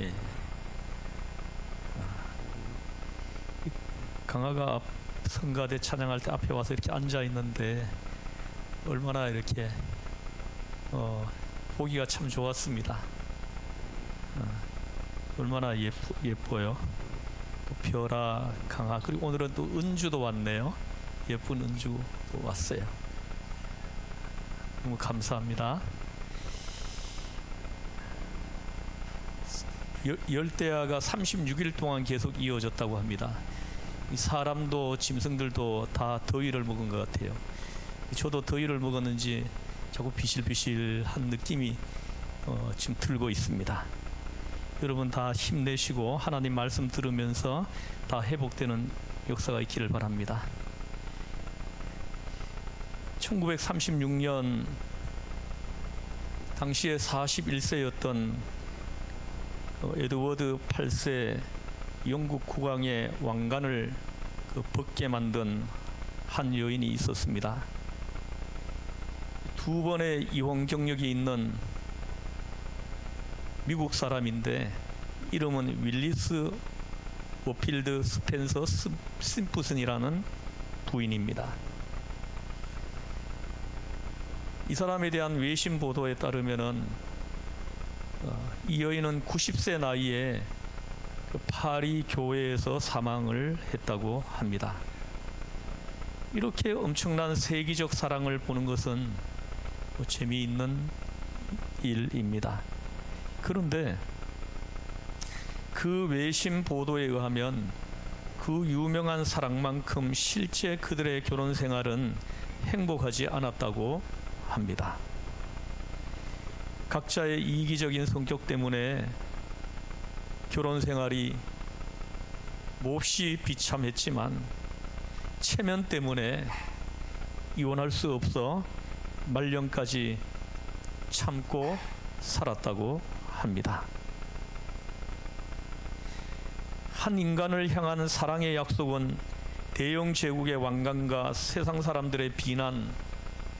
예. 아, 앞- 성가대 찬양할 때 앞에 와서 이렇게 앉아 있는데 얼마나 이렇게 어, 보기가 참 좋았습니다. 어, 얼마나 예쁘, 예뻐요. 또 별아 강아 그리고 오늘은 또 은주도 왔네요. 예쁜 은주도 왔어요. 너무 감사합니다. 열- 열대야가 36일 동안 계속 이어졌다고 합니다. 이 사람도 짐승들도 다 더위를 먹은 것 같아요. 저도 더위를 먹었는지 자꾸 비실비실한 느낌이 어, 지금 들고 있습니다. 여러분 다 힘내시고 하나님 말씀 들으면서 다 회복되는 역사가 있기를 바랍니다. 1936년 당시에 41세였던 어, 에드워드 8세 영국 국왕의 왕관을 그 벗게 만든 한 여인이 있었습니다. 두 번의 이혼 경력이 있는 미국 사람인데 이름은 윌리스 워필드 스펜서 스- 심프슨이라는 부인입니다. 이 사람에 대한 외신 보도에 따르면은 어, 이 여인은 90세 나이에 그 파리 교회에서 사망을 했다고 합니다. 이렇게 엄청난 세기적 사랑을 보는 것은 뭐 재미있는 일입니다. 그런데 그 외신 보도에 의하면 그 유명한 사랑만큼 실제 그들의 결혼 생활은 행복하지 않았다고 합니다. 각자의 이기적인 성격 때문에 결혼 생활이 몹시 비참했지만 체면 때문에 이혼할 수 없어 말년까지 참고 살았다고 합니다. 한 인간을 향한 사랑의 약속은 대영 제국의 왕관과 세상 사람들의 비난,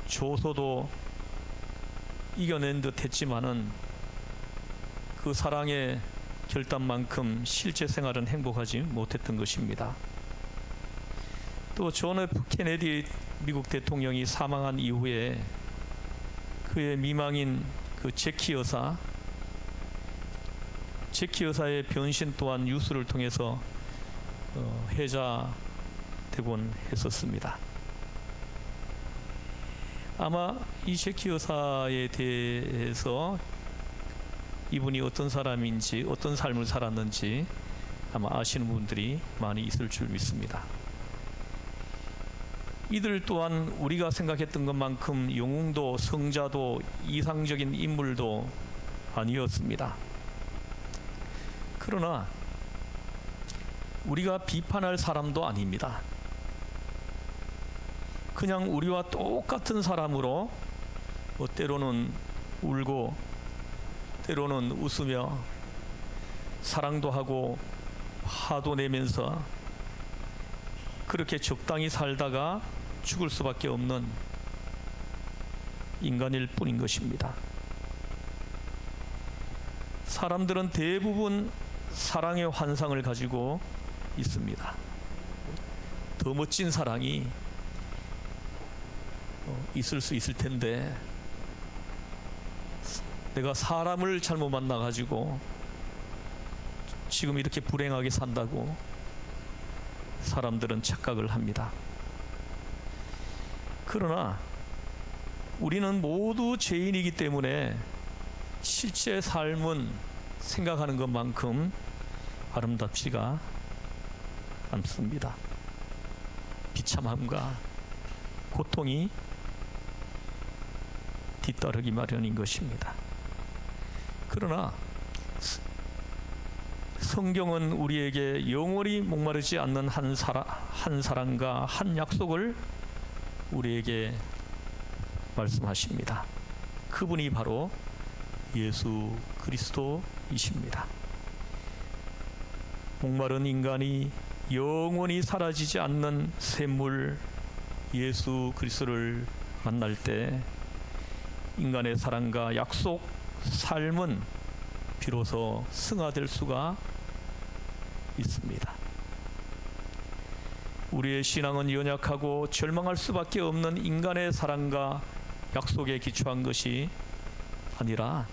조소도 이겨낸 듯 했지만은 그 사랑의 결단만큼 실제 생활은 행복하지 못했던 것입니다. 또 존 F 케네디 미국 대통령이 사망한 이후에 그의 미망인 그 제키 여사 제키 여사의 변신 또한 뉴스를 통해서 어, 회자되곤 했었습니다. 아마 이 제키 여사에 대해서 이분이 어떤 사람인지 어떤 삶을 살았는지 아마 아시는 분들이 많이 있을 줄 믿습니다. 이들 또한 우리가 생각했던 것만큼 영웅도 성자도 이상적인 인물도 아니었습니다. 그러나 우리가 비판할 사람도 아닙니다. 그냥 우리와 똑같은 사람으로 뭐 때로는 울고 때로는 웃으며 사랑도 하고 화도 내면서 그렇게 적당히 살다가 죽을 수밖에 없는 인간일 뿐인 것입니다. 사람들은 대부분 사랑의 환상을 가지고 있습니다. 더 멋진 사랑이 어, 있을 수 있을 텐데 내가 사람을 잘못 만나 가지고 지금 이렇게 불행하게 산다고 사람들은 착각을 합니다. 그러나 우리는 모두 죄인이기 때문에 실제 삶은 생각하는 것만큼 아름답지가 않습니다. 비참함과 고통이 뒤따르기 마련인 것입니다. 그러나 성경은 우리에게 영원히 목마르지 않는 한 사랑, 한 사랑과 한 약속을 우리에게 말씀하십니다. 그분이 바로 예수 그리스도이십니다. 목마른 인간이 영원히 사라지지 않는 샘물 예수 그리스도를 만날 때 인간의 사랑과 약속, 삶은 비로소 승화될 수가 있습니다. 우리의 신앙은 연약하고 절망할 수밖에 없는 인간의 사랑과 약속에 기초한 것이 아니라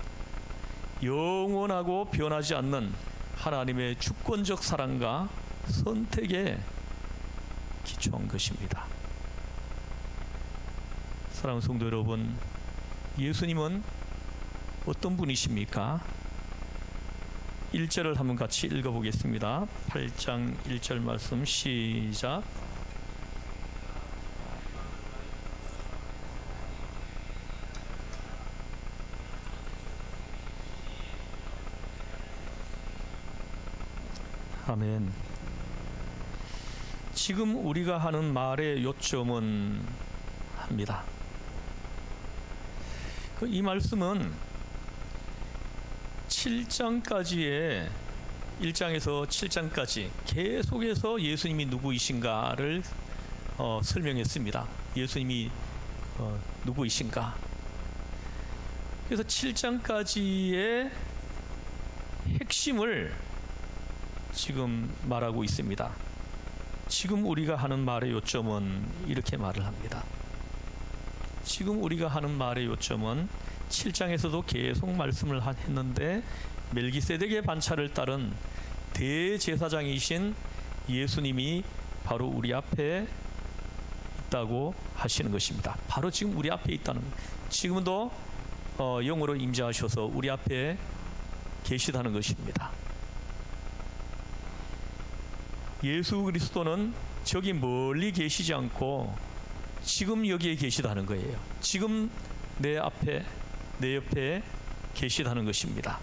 영원하고 변하지 않는 하나님의 주권적 사랑과 선택에 기초한 것입니다. 사랑하는 성도 여러분, 예수님은 어떤 분이십니까? 1절을 한번 같이 읽어보겠습니다. 8장 1절 말씀 시작. 아멘. 지금 우리가 하는 말의 요점은 합니다. 그 이 말씀은 7장까지의 1장에서 7장까지 계속해서 예수님이 누구이신가를 어, 설명했습니다. 예수님이 어, 누구이신가? 그래서 7장까지의 핵심을 지금 말하고 있습니다. 지금 우리가 하는 말의 요점은 이렇게 말을 합니다. 지금 우리가 하는 말의 요점은 7장에서도 계속 말씀을 한- 했는데 멜기세덱의 반차를 따른 대제사장이신 예수님이 바로 우리 앞에 있다고 하시는 것입니다. 바로 지금 우리 앞에 있다는 지금도 어, 영으로 임재하셔서 우리 앞에 계시다는 것입니다. 예수 그리스도는 저기 멀리 계시지 않고 지금 여기에 계시다는 거예요. 지금 내 앞에 내 옆에 계시다는 것입니다.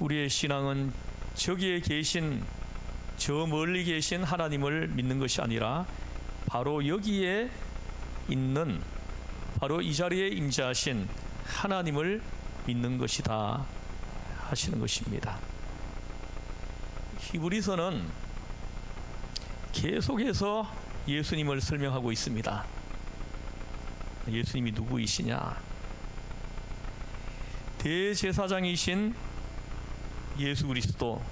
우리의 신앙은 저기에 계신 저 멀리 계신 하나님을 믿는 것이 아니라 바로 여기에 있는 바로 이 자리에 임재하신 하나님을 믿는 것이다 하시는 것입니다. 히브리서는 계속해서 예수님을 설명하고 있습니다. 예수님이 누구이시냐? 대제사장이신 예수 그리스도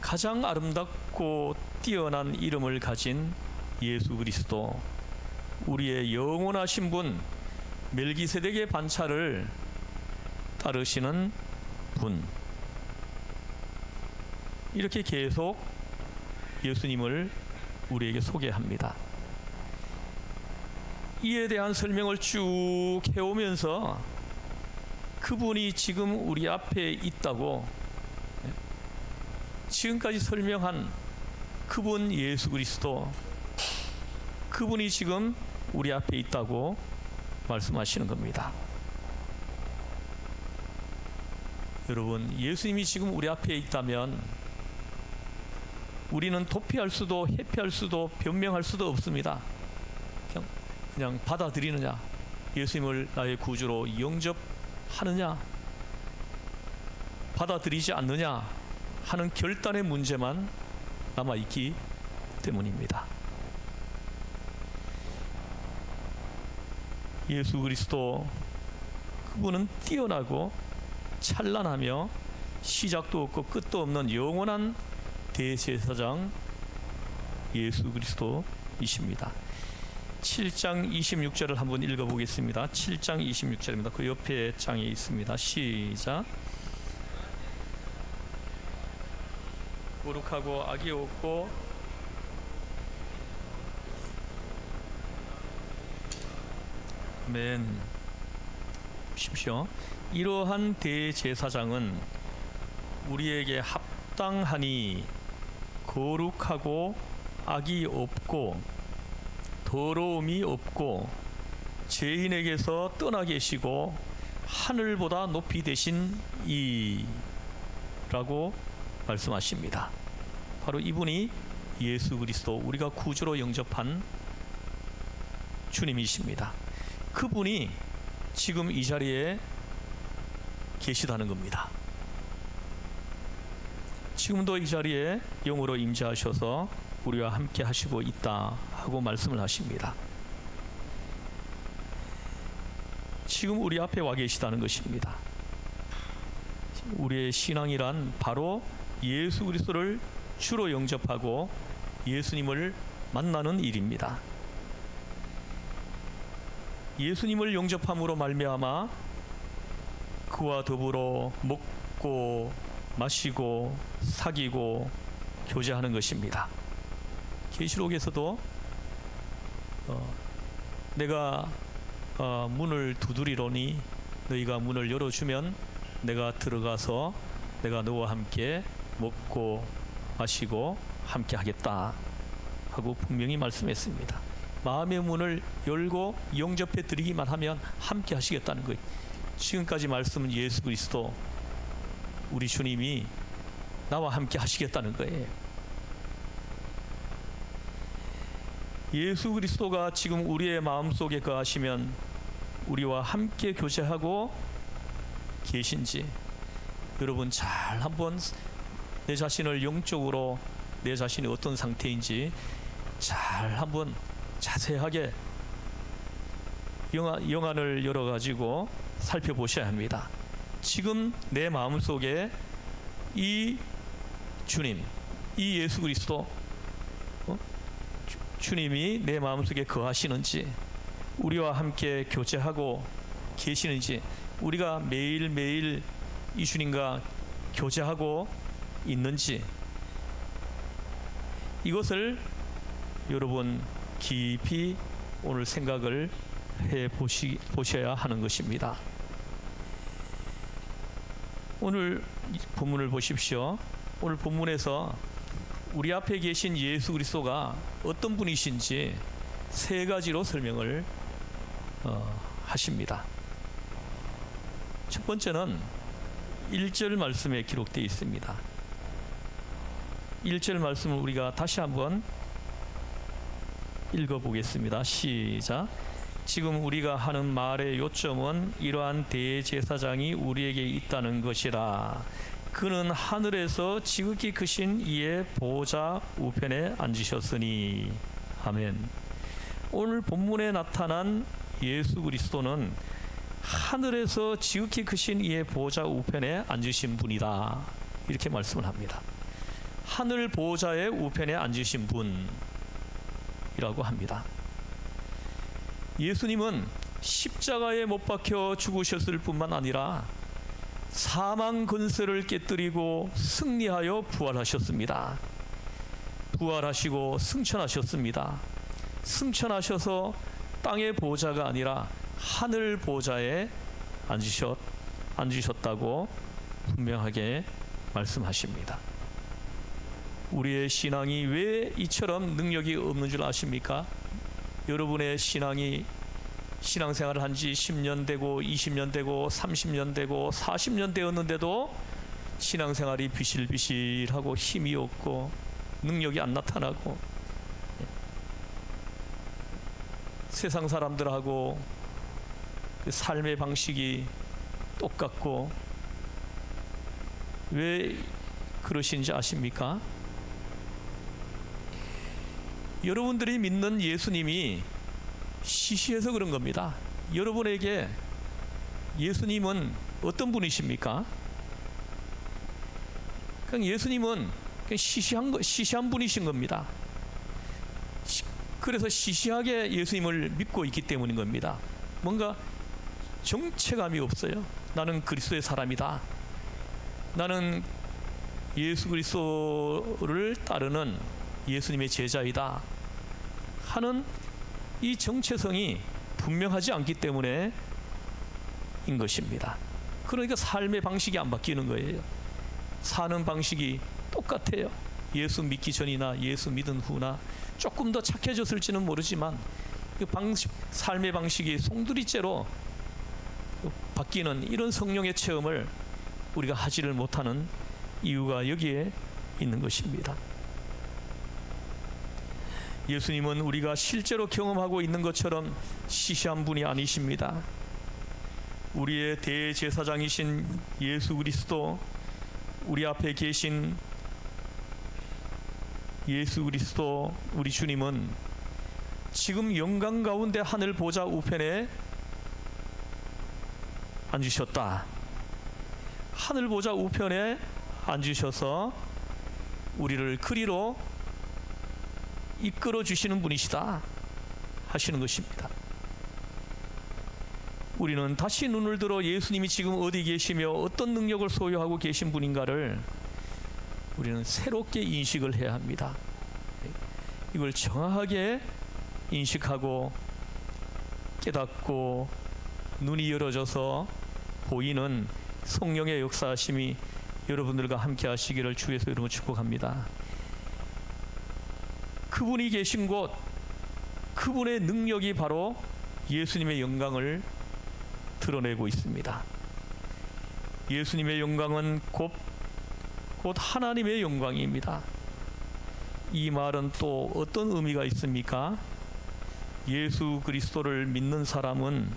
가장 아름답고 뛰어난 이름을 가진 예수 그리스도 우리의 영원하신 분 멜기세덱의 반차를 따르시는 분 이렇게 계속 예수님을 우리에게 소개합니다. 이에 대한 설명을 쭉 해오면서 그분이 지금 우리 앞에 있다고 예, 지금까지 설명한 그분 예수 그리스도 그분이 지금 우리 앞에 있다고 말씀하시는 겁니다. 여러분, 예수님이 지금 우리 앞에 있다면 우리는 도피할 수도 회피할 수도 변명할 수도 없습니다. 그냥, 그냥 받아들이느냐, 예수님을 나의 구주로 영접하느냐, 받아들이지 않느냐 하는 결단의 문제만 남아 있기 때문입니다. 예수 그리스도 그분은 뛰어나고 찬란하며 시작도 없고 끝도 없는 영원한 대제사장 예수 그리스도이십니다. 7장 26절을 한번 읽어보겠습니다. 7장 26절입니다. 그 옆에 장에 있습니다. 시작. 거룩하고 악이 없고 아멘. 보십시오. 이러한 대제사장은 우리에게 합당하니 거룩하고 악이 없고 더러움이 없고 죄인에게서 떠나 계시고 하늘보다 높이 되신 이라고 말씀하십니다. 바로 이분이 예수 그리스도 우리가 구주로 영접한 주님이십니다. 그분이 지금 이 자리에 계시다는 겁니다. 지금도 이 자리에 영으로 임재하셔서 우리와 함께 하시고 있다 하고 말씀을 하십니다. 지금 우리 앞에 와 계시다는 것입니다. 우리의 신앙이란 바로 예수 그리스도를 주로 영접하고 예수님을 만나는 일입니다. 예수님을 영접함으로 말미암아 그와 더불어 먹고 마시고 사귀고 교제하는 것입니다. 계시록에서도 어, 내가 어, 문을 두드리로니 너희가 문을 열어주면 내가 들어가서 내가 너와 함께 먹고 마시고 함께 하겠다 하고 분명히 말씀했습니다. 마음의 문을 열고 영접해 드리기만 하면 함께 하시겠다는 거예요. 지금까지 말씀은 예수 그리스도 우리 주님이 나와 함께 하시겠다는 거예요. 예수 그리스도가 지금 우리의 마음속에 거하시면 우리와 함께 교제하고 계신지 여러분 잘 한번 내 자신을 영적으로 내 자신이 어떤 상태인지 잘 한번 자세하게 영안을 열어 가지고 살펴보셔야 합니다. 지금 내 마음 속에 이 주님, 이 예수 그리스도 어? 주, 주님이 내 마음 속에 거하시는지 우리와 함께 교제하고 계시는지 우리가 매일 매일 이 주님과 교제하고 있는지 이것을 여러분 깊이 오늘 생각을 해 보시, 보셔야 하는 것입니다. 오늘 본문을 보십시오. 오늘 본문에서 우리 앞에 계신 예수 그리스도가 어떤 분이신지 세 가지로 설명을 어, 하십니다. 첫 번째는 1절 말씀에 기록되어 있습니다. 1절 말씀을 우리가 다시 한번 읽어보겠습니다. 시작. 지금 우리가 하는 말의 요점은 이러한 대제사장이 우리에게 있다는 것이라. 그는 하늘에서 지극히 크신 이의 보좌 우편에 앉으셨으니. 아멘. 오늘 본문에 나타난 예수 그리스도는 하늘에서 지극히 크신 이의 보좌 우편에 앉으신 분이다. 이렇게 말씀을 합니다. 하늘 보좌의 우편에 앉으신 분이라고 합니다. 예수님은 십자가에 못 박혀 죽으셨을 뿐만 아니라 사망 근세를 깨뜨리고 승리하여 부활하셨습니다. 부활하시고 승천하셨습니다. 승천하셔서 땅의 보좌가 아니라 하늘 보좌에 앉으셨 앉으셨다고 분명하게 말씀하십니다. 우리의 신앙이 왜 이처럼 능력이 없는 줄 아십니까? 여러분의 신앙이 신앙생활을 한 지 10년 되고 20년 되고 30년 되고 40년 되었는데도 신앙생활이 비실비실하고 힘이 없고 능력이 안 나타나고 세상 사람들하고 그 삶의 방식이 똑같고 왜 그러신지 아십니까? 여러분들이 믿는 예수님이 시시해서 그런 겁니다. 여러분에게 예수님은 어떤 분이십니까? 그냥 예수님은 그냥 시시한 거, 시시한 분이신 겁니다. 시, 그래서 시시하게 예수님을 믿고 있기 때문인 겁니다. 뭔가 정체감이 없어요. 나는 그리스도의 사람이다. 나는 예수 그리스도를 따르는 예수님의 제자이다. 하는 이 정체성이 분명하지 않기 때문에 인 것입니다. 그러니까 삶의 방식이 안 바뀌는 거예요. 사는 방식이 똑같아요. 예수 믿기 전이나 예수 믿은 후나 조금 더 착해졌을지는 모르지만 그 방식, 삶의 방식이 송두리째로 바뀌는 이런 성령의 체험을 우리가 하지를 못하는 이유가 여기에 있는 것입니다. 예수님은 우리가 실제로 경험하고 있는 것처럼 시시한 분이 아니십니다. 우리의 대제사장이신 예수 그리스도, 우리 앞에 계신 예수 그리스도, 우리 주님은 지금 영광 가운데 하늘 보좌 우편에 앉으셨다. 하늘 보좌 우편에 앉으셔서 우리를 그리로 이끌어 주시는 분이시다 하시는 것입니다. 우리는 다시 눈을 들어 예수님이 지금 어디 계시며 어떤 능력을 소유하고 계신 분인가를 우리는 새롭게 인식을 해야 합니다. 이걸 정확하게 인식하고 깨닫고 눈이 열어져서 보이는 성령의 역사하심이 여러분들과 함께 하시기를 주에서 이름으로 축복합니다. 그분이 계신 곳 그분의 능력이 바로 예수님의 영광을 드러내고 있습니다. 예수님의 영광은 곧, 곧 하나님의 영광입니다. 이 말은 또 어떤 의미가 있습니까? 예수 그리스도를 믿는 사람은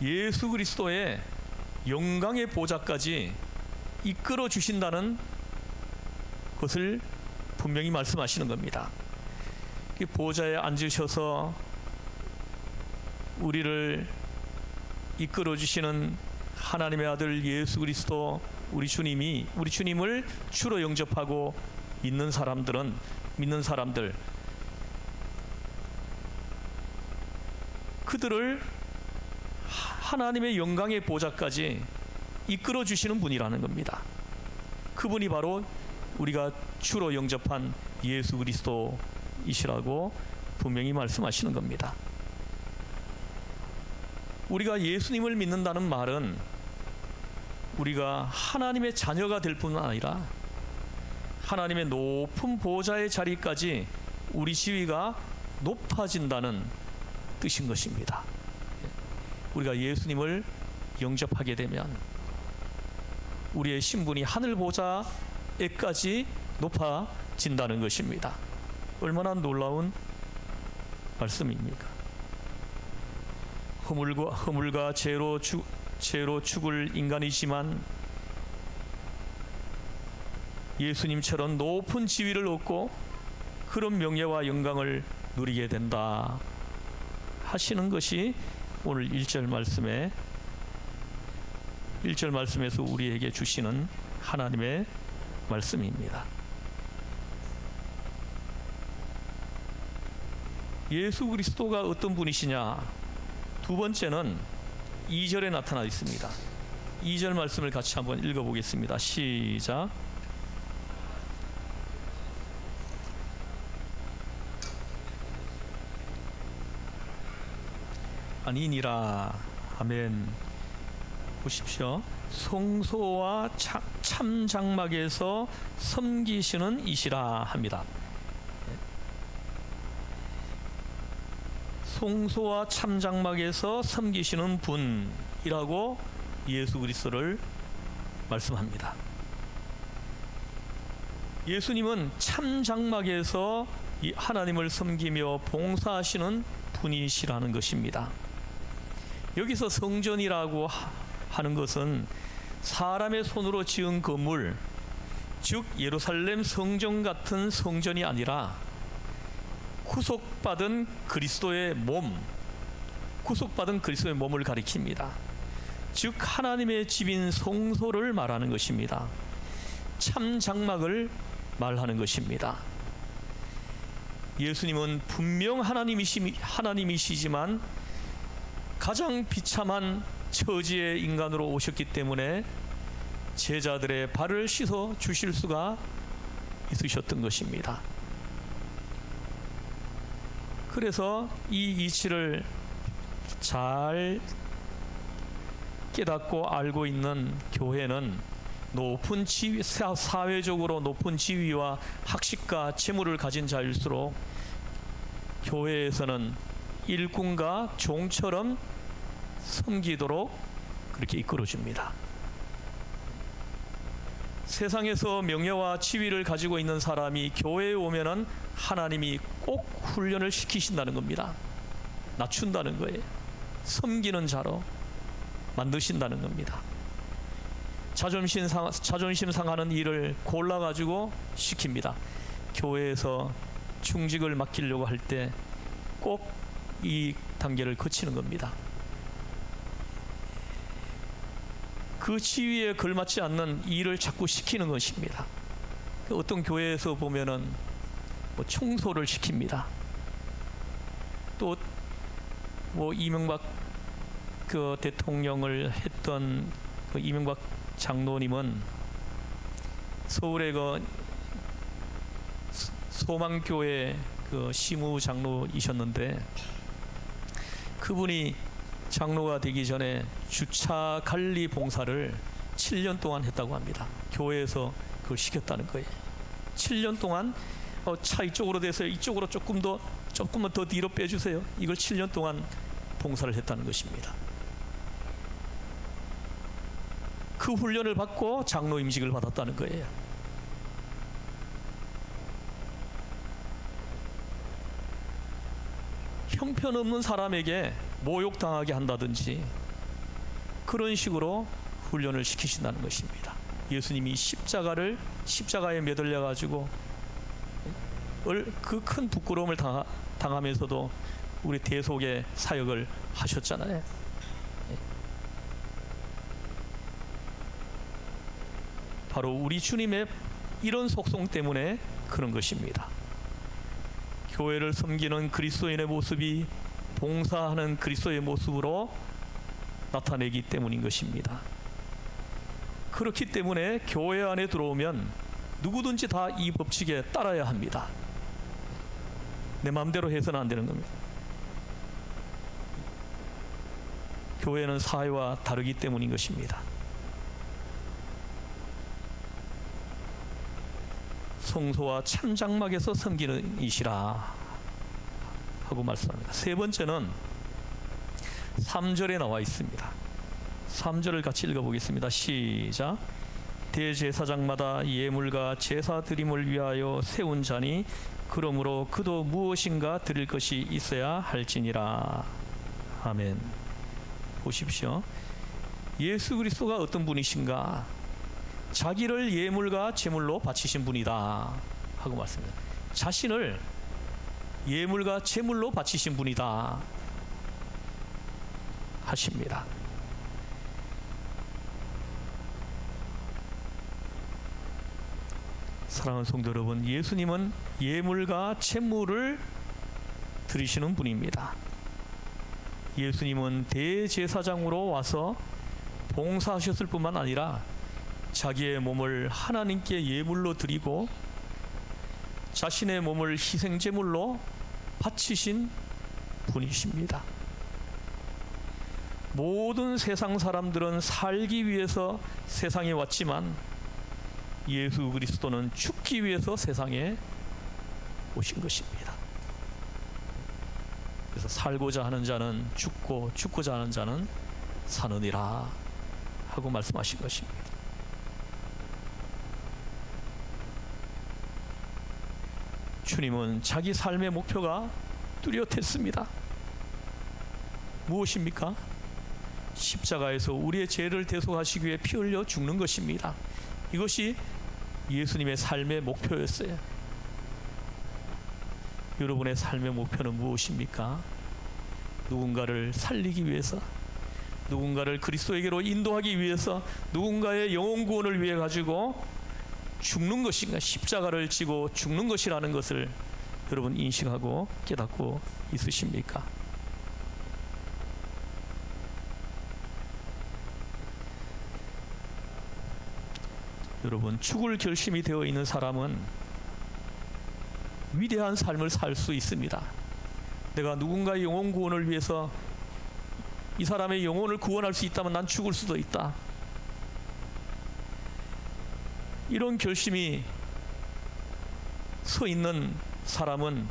예수 그리스도의 영광의 보좌까지 이끌어 주신다는 것을 분명히 말씀하시는 겁니다. 이 보좌에 앉으셔서 우리를 이끌어 주시는 하나님의 아들 예수 그리스도 우리 주님이 우리 주님을 주로 영접하고 믿는 사람들은 믿는 사람들 그들을 하나님의 영광의 보좌까지 이끌어 주시는 분이라는 겁니다. 그분이 바로 우리가 주로 영접한 예수 그리스도이시라고 분명히 말씀하시는 겁니다. 우리가 예수님을 믿는다는 말은 우리가 하나님의 자녀가 될 뿐만 아니라 하나님의 높은 보좌의 자리까지 우리 지위가 높아진다는 뜻인 것입니다. 우리가 예수님을 영접하게 되면 우리의 신분이 하늘 보좌 에까지 높아진다는 것입니다. 얼마나 놀라운 말씀입니까? 허물과 허물과 죄로 죽 죄로 죽을 인간이지만 예수님처럼 높은 지위를 얻고 그런 명예와 영광을 누리게 된다 하시는 것이 오늘 1절 말씀에 1절 말씀에서 우리에게 주시는 하나님의 말씀입니다. 예수 그리스도가 어떤 분이시냐? 두 번째는 2절에 나타나 있습니다. 2절 말씀을 같이 한번 읽어 보겠습니다. 시작. 아니니라. 아멘. 보십시오. 송소와 참, 참장막에서 섬기시는 이시라 합니다. 송소와 참장막에서 섬기시는 분이라고 예수 그리스도를 말씀합니다. 예수님은 참장막에서 하나님을 섬기며 봉사하시는 분이시라는 것입니다. 여기서 성전이라고 하는 것은 사람의 손으로 지은 건물, 즉 예루살렘 성전 같은 성전이 아니라 구속받은 그리스도의 몸, 구속받은 그리스도의 몸을 가리킵니다. 즉 하나님의 집인 성소를 말하는 것입니다. 참 장막을 말하는 것입니다. 예수님은 분명 하나님이시, 하나님이시지만 가장 비참한 처지의 인간으로 오셨기 때문에 제자들의 발을 씻어 주실 수가 있으셨던 것입니다. 그래서 이 이치를 잘 깨닫고 알고 있는 교회는 높은 지위, 사회적으로 높은 지위와 학식과 재물을 가진 자일수록 교회에서는 일꾼과 종처럼 섬기도록 그렇게 이끌어 줍니다. 세상에서 명예와 지위를 가지고 있는 사람이 교회에 오면은 하나님이 꼭 훈련을 시키신다는 겁니다. 낮춘다는 거예요. 섬기는 자로 만드신다는 겁니다. 자존심 상 자존심 상하는 일을 골라 가지고 시킵니다. 교회에서 중직을 맡기려고 할 때 꼭 이 단계를 거치는 겁니다. 그 지위에 걸맞지 않는 일을 자꾸 시키는 것입니다. 그 어떤 교회에서 보면은 뭐 청소를 시킵니다. 또 뭐 이명박 그 대통령을 했던 그 이명박 장로님은 서울의 그 소- 소망교회 그 시무 장로이셨는데 그분이 장로가 되기 전에 주차 관리 봉사를 7년 동안 했다고 합니다. 교회에서 그걸 시켰다는 거예요. 7년 동안 어, 차 이쪽으로 돼서 이쪽으로 조금 더 조금만 더 뒤로 빼주세요. 이걸 7년 동안 봉사를 했다는 것입니다. 그 훈련을 받고 장로 임직을 받았다는 거예요. 형편없는 사람에게 모욕당하게 한다든지 그런 식으로 훈련을 시키신다는 것입니다. 예수님이 십자가를 십자가에 매달려 가지고 그 큰 부끄러움을 당하, 당하면서도 우리 대속의 사역을 하셨잖아요. 바로 우리 주님의 이런 속성 때문에 그런 것입니다. 교회를 섬기는 그리스도인의 모습이 봉사하는 그리스도의 모습으로 나타내기 때문인 것입니다. 그렇기 때문에 교회 안에 들어오면 누구든지 다 이 법칙에 따라야 합니다. 내 마음대로 해서는 안 되는 겁니다. 교회는 사회와 다르기 때문인 것입니다. 성소와 참장막에서 섬기는 이시라 하고 말씀합니다. 세 번째는 3절에 나와 있습니다. 3절을 같이 읽어보겠습니다. 시작. 대제사장마다 예물과 제사 드림을 위하여 세운 자니 그러므로 그도 무엇인가 드릴 것이 있어야 할지니라. 아멘. 보십시오. 예수 그리스도가 어떤 분이신가? 자기를 예물과 제물로 바치신 분이다 하고 말씀합니다. 자신을 예물과 제물로 바치신 분이다 하십니다. 사랑하는 성도 여러분, 예수님은 예물과 제물을 드리시는 분입니다. 예수님은 대제사장으로 와서 봉사하셨을 뿐만 아니라 자기의 몸을 하나님께 예물로 드리고 자신의 몸을 희생제물로 바치신 분이십니다. 모든 세상 사람들은 살기 위해서 세상에 왔지만 예수 그리스도는 죽기 위해서 세상에 오신 것입니다. 그래서 살고자 하는 자는 죽고 죽고자 하는 자는 사느니라 하고 말씀하신 것입니다. 주님은 자기 삶의 목표가 뚜렷했습니다. 무엇입니까? 십자가에서 우리의 죄를 대속하시기 위해 피 흘려 죽는 것입니다. 이것이 예수님의 삶의 목표였어요. 여러분의 삶의 목표는 무엇입니까? 누군가를 살리기 위해서, 누군가를 그리스도에게로 인도하기 위해서, 누군가의 영혼 구원을 위해 가지고 죽는 것인가, 십자가를 지고 죽는 것이라는 것을 여러분 인식하고 깨닫고 있으십니까? 여러분 죽을 결심이 되어 있는 사람은 위대한 삶을 살 수 있습니다. 내가 누군가의 영혼 구원을 위해서 이 사람의 영혼을 구원할 수 있다면 난 죽을 수도 있다. 이런 결심이 서 있는 사람은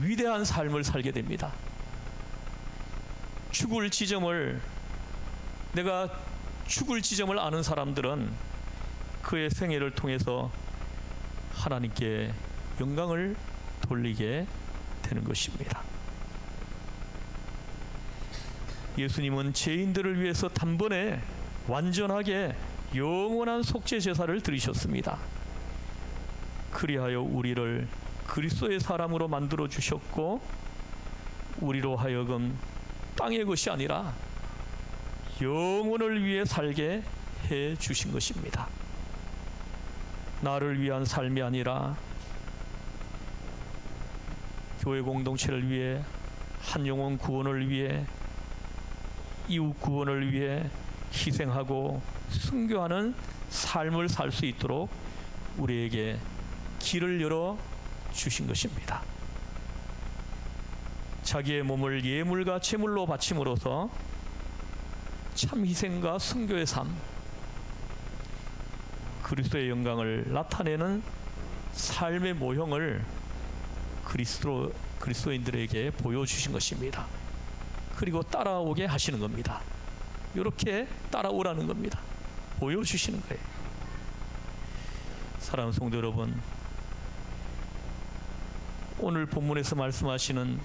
위대한 삶을 살게 됩니다. 죽을 지점을 내가 죽을 지점을 아는 사람들은 그의 생애를 통해서 하나님께 영광을 돌리게 되는 것입니다. 예수님은 죄인들을 위해서 단번에 완전하게 영원한 속죄 제사를 드리셨습니다. 그리하여 우리를 그리스도의 사람으로 만들어 주셨고 우리로 하여금 땅의 것이 아니라 영혼을 위해 살게 해 주신 것입니다. 나를 위한 삶이 아니라 교회 공동체를 위해 한 영혼 구원을 위해 이웃 구원을 위해 희생하고 순교하는 삶을 살 수 있도록 우리에게 길을 열어 주신 것입니다. 자기의 몸을 예물과 제물로 바침으로써 참 희생과 순교의 삶, 그리스도의 영광을 나타내는 삶의 모형을 그리스도 그리스도인들에게 보여주신 것입니다. 그리고 따라오게 하시는 겁니다. 이렇게 따라오라는 겁니다. 보여주시는 거예요. 사랑하는 성도 여러분, 오늘 본문에서 말씀하시는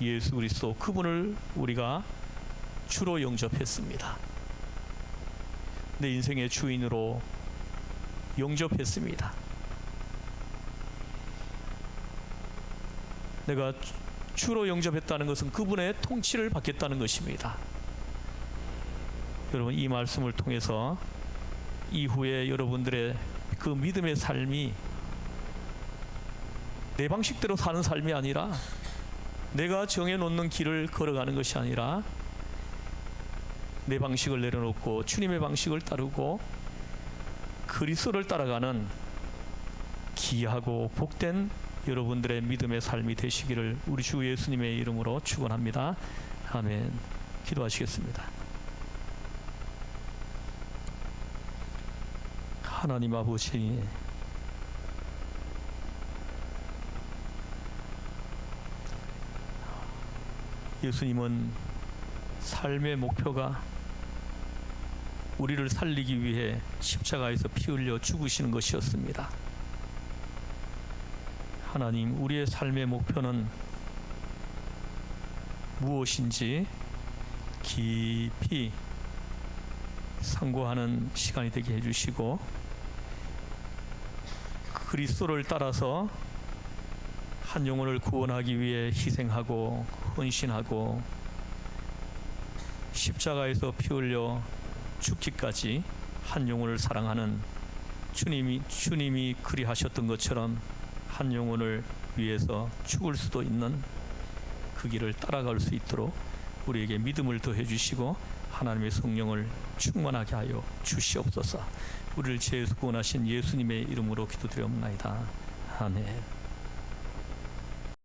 예수 그리스도 그분을 우리가 주로 영접했습니다. 내 인생의 주인으로 영접했습니다. 내가 주로 영접했다는 것은 그분의 통치를 받겠다는 것입니다. 여러분 이 말씀을 통해서 이후에 여러분들의 그 믿음의 삶이 내 방식대로 사는 삶이 아니라 내가 정해놓는 길을 걸어가는 것이 아니라 내 방식을 내려놓고 주님의 방식을 따르고 그리스도를 따라가는 기하고 복된 여러분들의 믿음의 삶이 되시기를 우리 주 예수님의 이름으로 축원합니다. 아멘. 기도하시겠습니다. 하나님 아버지 예수님은 삶의 목표가 우리를 살리기 위해 십자가에서 피 흘려 죽으시는 것이었습니다. 하나님, 우리의 삶의 목표는 무엇인지 깊이 상고하는 시간이 되게 해주시고 그리스도를 따라서 한 영혼을 구원하기 위해 희생하고 헌신하고 십자가에서 피 흘려 죽기까지 한 영혼을 사랑하는 주님이 주님이 그리하셨던 것처럼 한 영혼을 위해서 죽을 수도 있는 그 길을 따라갈 수 있도록 우리에게 믿음을 더해 주시고 하나님의 성령을 충만하게 하여 주시옵소서. 우리를 죄에서 구원하신 예수님의 이름으로 기도드리옵나이다. 아멘.